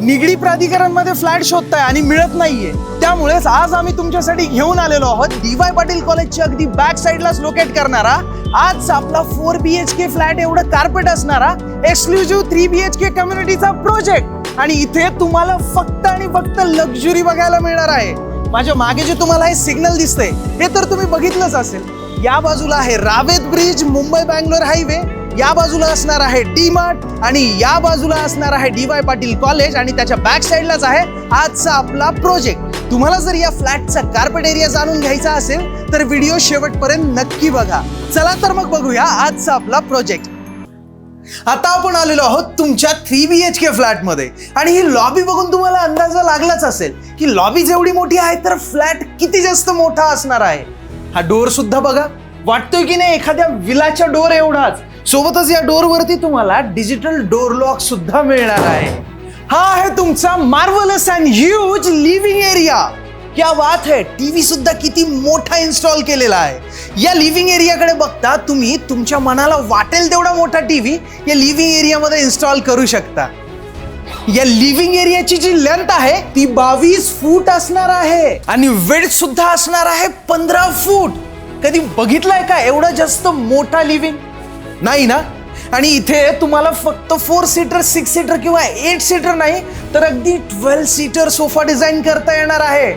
Nigdi प्राधिकरणमध्ये flat शोधताय आणि मिळत नाहीये. त्यामुळेच आज आम्ही तुमच्यासाठी घेऊन आलेलो आहोत. डीवाय पाटील कॉलेजची अगदी बॅक साईडलाच लोकेट करणारा. आज आपला four B H K flat एवढं कार्पेट असणारा exclusive three B H K कम्युनिटीचा project आणि इथे तुम्हाला फक्त आणि फक्त लक्झुरी बघायला मिळणार आहे. माझ्या मागे जे तुम्हाला हे सिग्नल दिसतंय हे तर तुम्ही बघितलंच असेल. या बाजूला आहे रावेत ब्रिज मुंबई बँगलोर हायवे या बाजूला असणार आहे डी मार्ट आणि या बाजूला असणार आहे डी वाय पाटील कॉलेज आणि त्याच्या बॅक साईडलाच आहे आजचा आपला प्रोजेक्ट तुम्हाला जर या फ्लॅटचा कार्पेट एरिया जाणून घ्यायचा असेल तर व्हिडिओ शेवटपर्यंत नक्की बघा. चला तर मग बघूया आजचा आपला प्रोजेक्ट आता आपण आलेलो आहोत तुमच्या थ्री बी एच के फ्लॅटमध्ये आणि ही लॉबी बघून तुम्हाला अंदाजा लागलाच असेल की लॉबी जेवढी मोठी आहे तर फ्लॅट किती जास्त मोठा असणार आहे? हा डोर सुद्धा बघा. वाटतोय की नाही एखाद्या विलाच्या डोर एवढाच. सोबतच या डोरवरती तुम्हाला डिजिटल डोर लॉक सुद्धा मिळणार आहे. हा आहे तुमचा marvellous and huge living area क्या बात है टीव्ही सुद्धा किती मोठा इन्स्टॉल केलेला आहे. या लिव्हिंग एरियाकडे बघता तुम्ही तुमच्या मनाला वाटेल तेवढा मोठा टीव्ही या लिव्हिंग एरियामध्ये इन्स्टॉल करू शकता. या लिव्हिंग एरियाची जी लेंथ आहे ती बावीस फूट असणार आहे. आणि वेट सुद्धा असणार आहे पंधरा फूट. कधी बघितलंय का एवढा जास्त मोठा लिव्हिंग नाही ना? आणि इथे तुम्हाला फक्त फोर सीटर सिक्स सीटर किंवा एट सीटर नाही तर अगदी ट्वेल्व सीटर सोफा डिझाईन करता येणार आहे.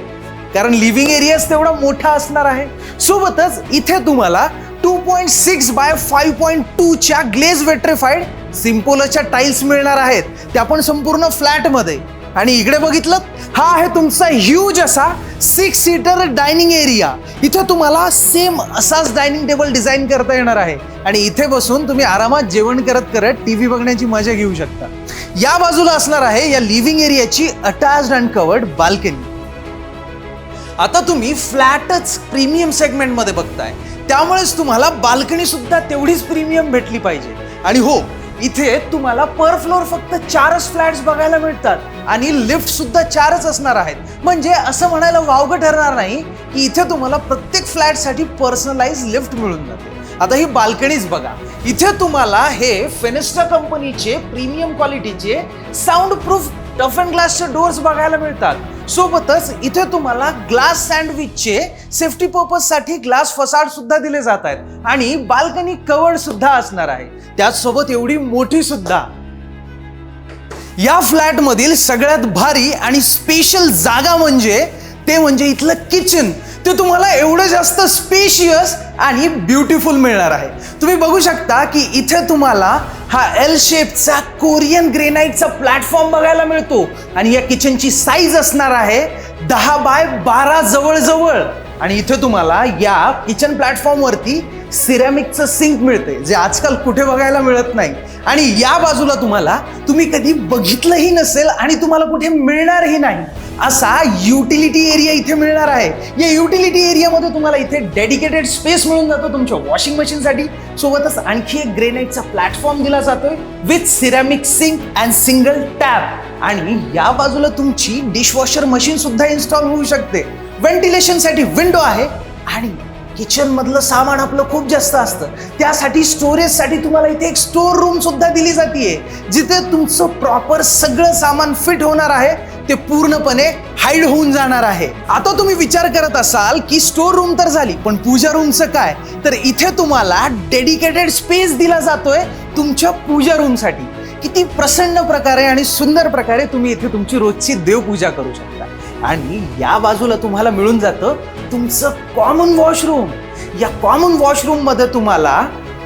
कारण लिव्हिंग एरियाच तेवढा मोठा असणार आहे. सोबतच इथे तुम्हाला two point six by five point टूच्या glazed vitrified सिम्पोलच्या टाईल्स मिळणार आहेत. त्या पण संपूर्ण फ्लॅटमध्ये आणि इकडे बघितलं हा आहे तुमचा ह्यूज असा सिक्स सीटर डायनिंग एरिया इथे तुम्हाला सेम असाच डायनिंग टेबल डिझाईन करता येणार आहे. आणि इथे बसून तुम्ही आरामात जेवण करत करत टी व्ही बघण्याची मजा घेऊ शकता. या बाजूला असणार आहे या लिव्हिंग एरियाची अटॅच्ड अँड कवर्ड बाल्कनी आता तुम्ही फ्लॅटच प्रीमियम सेगमेंटमध्ये बघताय. त्यामुळेच तुम्हाला बाल्कनी सुद्धा तेवढीच प्रीमियम भेटली पाहिजे. आणि हो इथे तुम्हाला पर फ्लोअर फक्त चारच फ्लॅट्स बघायला मिळतात आणि लिफ्ट सुद्धा चारच असणार आहेत. म्हणजे असं म्हणायला वावगं ठरणार नाही की इथे तुम्हाला प्रत्येक फ्लॅटसाठी पर्सनलाइज लिफ्ट मिळून जाते. आता ही बाल्कनीज बघा. इथे तुम्हाला हे फेनेस्टा कंपनीचे प्रीमियम क्वालिटीचे साऊंड प्रूफ टफ अँड ग्लासचे डोअर्स बघायला मिळतात. सोबतच इथे तुम्हाला ग्लास सँडविचचे सेफ्टी पर्पजसाठी ग्लास फसाड सुद्धा दिले जात आहेत. आणि बाल्कनी कवर्ड सुद्धा असणार आहे. त्याचसोबत एवढी मोठी सुद्धा. या फ्लॅट मधील सगळ्यात भारी आणि स्पेशल जागा म्हणजे ते म्हणजे इथलं किचन ते तुम्हाला एवढं जास्त स्पेशियस आणि ब्युटिफुल मिळणार आहे. तुम्ही बघू शकता की इथे तुम्हाला हा एल शेपचा कोरियन ग्रेनाईटचा प्लॅटफॉर्म बघायला मिळतो. आणि या किचनची साईज असणार आहे दहा बाय बारा जवळजवळ. आणि इथे तुम्हाला या किचन प्लॅटफॉर्म वरती सिरॅमिकचं सिंक मिळते जे आजकाल कुठे बघायला मिळत नाही. आणि या बाजूला तुम्हाला तुम्ही कधी बघितलंही नसेल आणि तुम्हाला कुठे मिळणारही नाही. असा युटिलिटी एरिया इथे मिळणार आहे. या युटिलिटी एरियामध्ये तुम्हाला इथे डेडिकेटेड स्पेस मिळून जातो तुमच्या वॉशिंग मशीनसाठी. सोबतच आणखी एक ग्रेनाइटचा प्लॅटफॉर्म दिला जातोय with ceramic sink and single tap आणि या बाजूला तुमची डिशवॉशर मशीन सुद्धा इन्स्टॉल होऊ शकते. व्हेंटिलेशनसाठी विंडो आहे आणि किचन मधलं सामान आपलं खूप जास्त असतं. त्यासाठी स्टोरेजसाठी तुम्हाला इथे एक स्टोर रूम सुद्धा दिली जाते जिथे तुमचं प्रॉपर सगळं सामान फिट होणार आहे. ते पूर्णपणे हाईड होऊन जाणार आहे. आता तुम्ही विचार करत असाल की स्टोर रूम तर झाली पण पूजा रूमचं काय? तर इथे तुम्हाला डेडिकेटेड स्पेस दिला जातोय तुमच्या पूजा रूमसाठी किती प्रसन्न प्रकारे आणि सुंदर प्रकारे तुम्ही इथे तुमची रोजची देवपूजा करू शकता. आणि या बाजूला तुम्हाला मिळून जातं तुमचं कॉमन वॉशरूम या कॉमन वॉशरूममध्ये तुम्हाला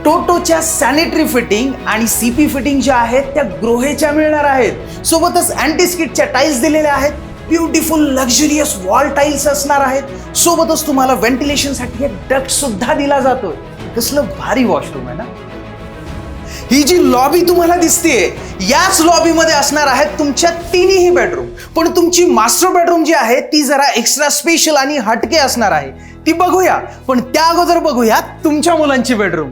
टोटोच्या सॅनिटरी फिटिंग आणि सीपी फिटिंग ज्या आहेत त्या ग्रोहेच्या मिळणार आहेत. सोबतच अँटीस्किटच्या टाईल्स दिलेल्या आहेत. ब्युटिफुल लक्झुरियस वॉल टाईल्स असणार आहेत. सोबतच तुम्हाला व्हेंटिलेशनसाठी एक डक्ट सुद्धा दिला जातोय. कसलं भारी वॉशरूम आहे ना? ही जी लॉबी तुम्हाला दिसतेय याच लॉबीमध्ये असणार आहेत तुमच्या तिन्ही बेडरूम पण तुमची मास्टर बेडरूम जी आहे ती जरा एक्स्ट्रा स्पेशल आणि हटके असणार आहे. ती बघूया. पण त्या अगोदर बघूया तुमच्या मुलांची बेडरूम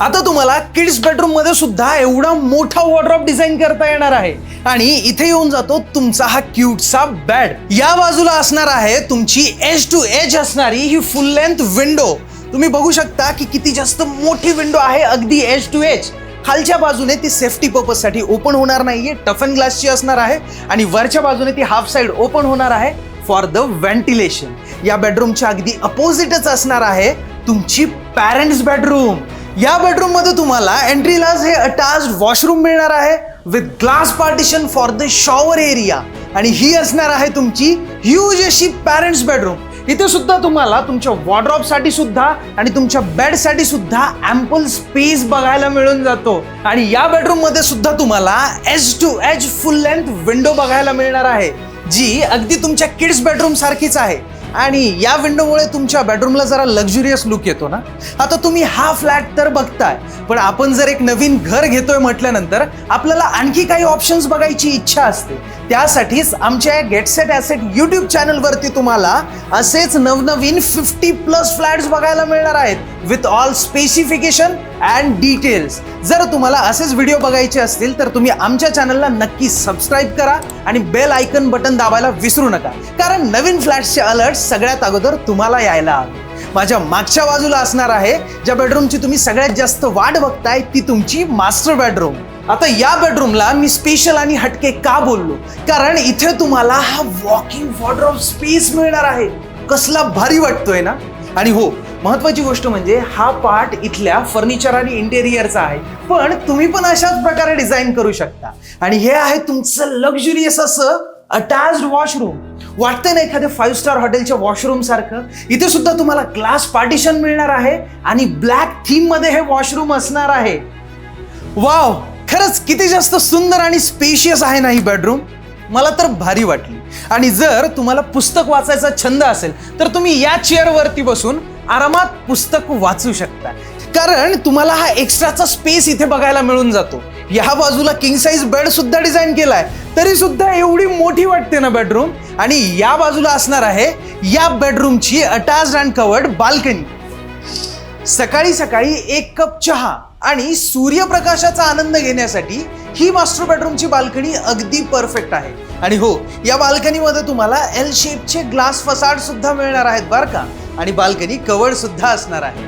आता तुम्हाला किड्स बेडरूममध्ये सुद्धा एवढा मोठा वॉर्ड्रॉप डिझाईन करता येणार आहे. आणि इथे येऊन जातो तुमचा हा क्यूटचा बेड या बाजूला असणार आहे तुमची एज टू एज असणारी ही फुल लेंथ विंडो तुम्ही बघू शकता की किती जास्त मोठी विंडो आहे अगदी एज टू एज खालच्या बाजूने ती सेफ्टी पर्पजसाठी ओपन होणार नाहीये टफन ग्लासची असणार आहे. आणि वरच्या बाजूने ती हाफ साईड ओपन होणार आहे फॉर द व्हेंटिलेशन या बेडरूमच्या अगदी अपोजिटच असणार आहे तुमची पॅरेंट्स बेडरूम या बेडरूममध्ये तुम्हाला एंट्रीलाच हे अटॅच वॉशरूम मिळणार आहे with glass partition for the shower area आणि ही असणार आहे तुमची ह्यूज अशी पॅरेंट्स बेडरूम इथे सुद्धा तुम्हाला तुमच्या वॉर्ड्रॉपसाठी सुद्धा आणि तुमच्या बेडसाठी सुद्धा अँपल स्पेस बघायला मिळून जातो. आणि या बेडरूममध्ये सुद्धा तुम्हाला edge to edge full length window बघायला मिळणार आहे जी अगदी तुमच्या किड्स बेडरूम सारखीच आहे. आणि या विंडोमुळे तुमच्या बेडरूमला जरा लक्झुरियस लुक येतो ना? आता तुम्ही हा फ्लॅट तर बघताय पण आपण जर एक नवीन घर घेतोय म्हटल्यानंतर आपल्याला आणखी काही ऑप्शन्स बघायची इच्छा असते. त्यासाठीच आमच्या या गेटसेट ॲसेट यूट्यूब चॅनलवरती तुम्हाला असेच नवनवीन फिफ्टी प्लस फ्लॅट्स बघायला मिळणार आहेत with all specification and details जर तुम्हाला असेच व्हिडिओ बघायचे असतील तर तुम्ही आमच्या चॅनलला नक्की सबस्क्राईब करा आणि बेल आयकन बटन दाबायला विसरू नका. कारण नवीन फ्लॅट्सचे अलर्ट सगळ्यात अगोदर तुम्हाला यायला हवे. माझ्या मागच्या बाजूला असणार आहे ज्या बेडरूमची तुम्ही सगळ्यात जास्त वाट बघताय ती तुमची मास्टर बेडरूम आता या बेडरूमला मी स्पेशल आणि हटके का बोललो? कारण इथे तुम्हाला हा वॉकिंग वॉर्ड्रॉप स्पेस मिळणार आहे. कसला भारी वाटतोय ना? आणि हो महत्वाची गोष्ट म्हणजे हा पार्ट इथल्या फर्निचर आणि इंटेरियरचा आहे. पण तुम्ही पण अशाच प्रकारे डिझाईन करू शकता. आणि हे आहे तुमचं लक्झुरियस असं अटॅच्ड वॉशरूम वाटतंय ना एखाद्या फाईव्ह स्टार हॉटेलच्या वॉशरूम सारखं? इथे सुद्धा तुम्हाला ग्लास पार्टिशन मिळणार आहे आणि ब्लॅक थीममध्ये हे वॉशरूम असणार आहे. वाव खरंच किती जास्त सुंदर आणि स्पेशियस आहे ना ही बेडरूम मला तर भारी वाटली. आणि जर तुम्हाला पुस्तक वाचायचा छंद असेल तर तुम्ही या चेअरवरती बसून आरामात पुस्तक वाचू शकता. कारण तुम्हाला हा एक्स्ट्राचा स्पेस इथे बघायला मिळून जातो. या बाजूला किंग साईज बेड सुद्धा डिझाईन केलाय. तरी सुद्धा एवढी मोठी वाटते ना बेडरूम आणि या बाजूला असणार आहे या बेडरूमची अटॅच अँड कवर्ड बाल्कनी सकाळी सकाळी एक कप चहा. आणि सूर्यप्रकाशाचा आनंद घेण्यासाठी ही मास्टर बेडरूमची बाल्कनी अगदी परफेक्ट आहे. आणि हो या बाल्कनीमध्ये तुम्हाला एल शेपचे ग्लास फसाड सुद्धा मिळणार आहेत बरं का? आणि बाल्कनी कवर्ड सुद्धा असणार आहे.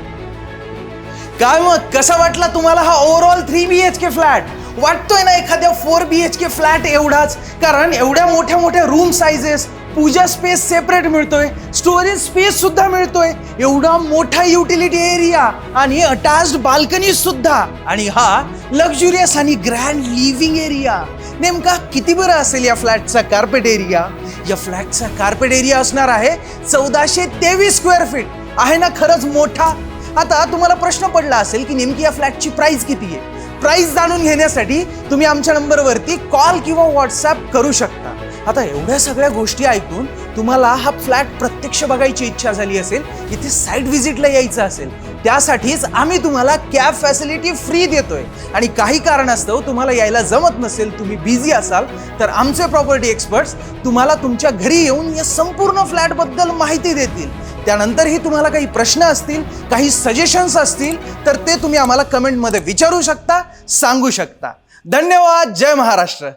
काय मग कसा वाटला तुम्हाला हा overall three B H K flat वाटतोय ना एखाद्या four B H K flat एवढाच? कारण एवढ्या मोठ्या मोठ्या room sizes puja space separate मिळतोय. स्टोरेज स्पेस सुद्धा मिळतोय. एवढा मोठा युटिलिटी एरिया आणि अटॅच्ड बाल्कनी सुद्धा. आणि हा लक्झुरियस आणि ग्रँड लिव्हिंग एरिया नेमका किती बरं असेल या फ्लॅटचा कार्पेट एरिया या फ्लॅटचा कार्पेट एरिया असणार आहे चौदाशे तेवीस स्क्वेअर फीट आहे ना खरंच मोठा? आता तुम्हाला प्रश्न पडला असेल की नेमकी या फ्लॅटची प्राइस किती आहे? प्राइस जाणून घेण्यासाठी तुम्ही आमच्या नंबरवरती कॉल किंवा व्हॉट्सॲप करू शकता. आता एवढ्या सगळ्या गोष्टी ऐकून तुम्हाला हा फ्लॅट प्रत्यक्ष बघायची इच्छा झाली असेल इथे साईट व्हिजिटला यायचं असेल त्यासाठीच आम्ही तुम्हाला कॅब फॅसिलिटी फ्री देतोय. आणि काही कारणास्तव तुम्हाला यायला जमत नसेल तुम्ही बिझी असाल तर आमचे प्रॉपर्टी एक्सपर्ट्स तुम्हाला तुमच्या घरी येऊन या संपूर्ण फ्लॅटबद्दल माहिती देतील. त्यानंतरही तुम्हाला काही प्रश्न असतील काही सजेशन्स असतील तर ते तुम्ही आम्हाला कमेंटमध्ये विचारू शकता सांगू शकता. धन्यवाद. जय महाराष्ट्र.